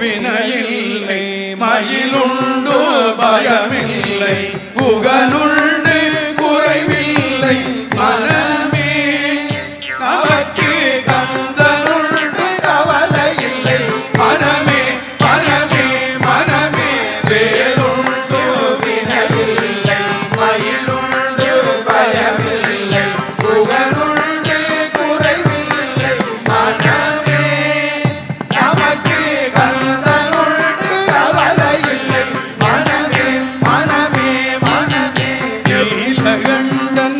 വിനയിൽ நீலகண்டன்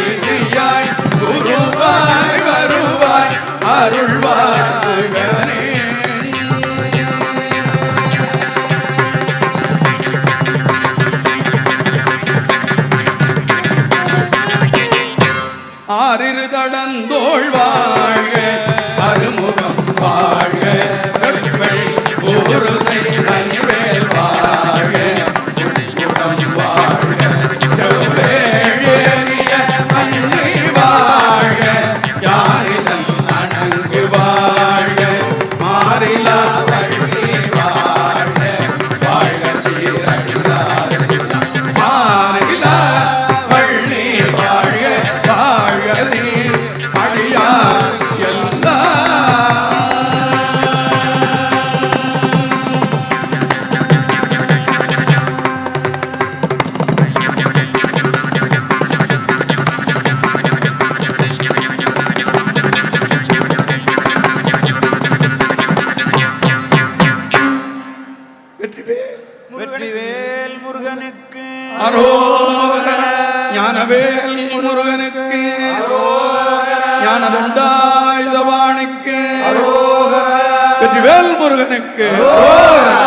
வெற்றிவேல். வெற்றிவேல் முருகனுக்கு. அரோகர. ஞானவேல் முருகனுக்கு. ஞானதண்டாயுதவானுக்கு வெற்றிவேல் முருகனுக்கு. அரோகரா.